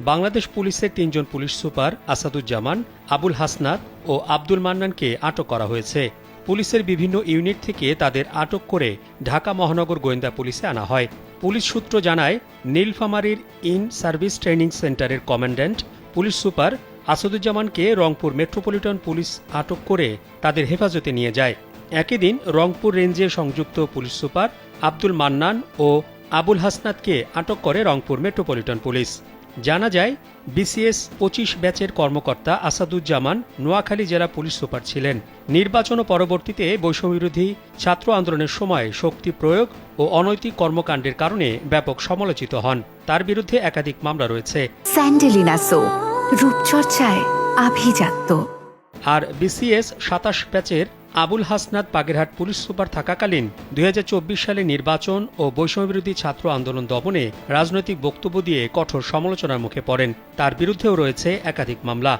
বাংলাদেশ পুলিশের তিনজন police super Asaduzzaman, Abul Hasnat ও আব্দুল মান্নানকে আটক করা হয়েছে। পুলিশের বিভিন্ন ইউনিট থেকে তাদের আটক করে ঢাকা মহানগর গোয়েন্দা পুলিশে আনা হয়। পুলিশ সূত্র জানায়, নীলফামারীর ইন সার্ভিস ট্রেনিং সেন্টারের কমান্ড্যান্ট, পুলিশ সুপার আসাদুজ্জামানকে রংপুর মেট্রোপলিটন পুলিশ আটক করে তাদের হেফাজতে নিয়ে যায়। একই দিন রংপুর রেঞ্জে সংযুক্ত পুলিশ সুপার আব্দুল মান্নান ও আবুল হাসনাতকে আটক করে রংপুর মেট্রোপলিটন পুলিশ। জানা যায় বিসিএস পঁচিশ ব্যাচের কর্মকর্তা আসাদুজ্জামান নোয়াখালী জেলা পুলিশ সুপার ছিলেন। নির্বাচন ও পরবর্তীতে বৈষম্যবিরোধী ছাত্র আন্দোলনের সময় শক্তি প্রয়োগ ও অনৈতিক কর্মকাণ্ডের কারণে ব্যাপক সমালোচিত হন। তার বিরুদ্ধে একাধিক মামলা রয়েছে। স্যান্ডেলিনা সো রূপচর্চায় আভিজাত্য। আর বিসিএস সাতাশ ব্যাচের আবুল হাসনাত বাগেরহাট পুলিশ সুপার থাকাকালীন দুই হাজার চব্বিশ সালে নির্বাচন ও বৈষম্যবিরোধী ছাত্র আন্দোলন দমনে রাজনৈতিক বক্তব্য দিয়ে কঠোর সমালোচনার মুখে পড়েন। তার বিরুদ্ধেও রয়েছে একাধিক মামলা।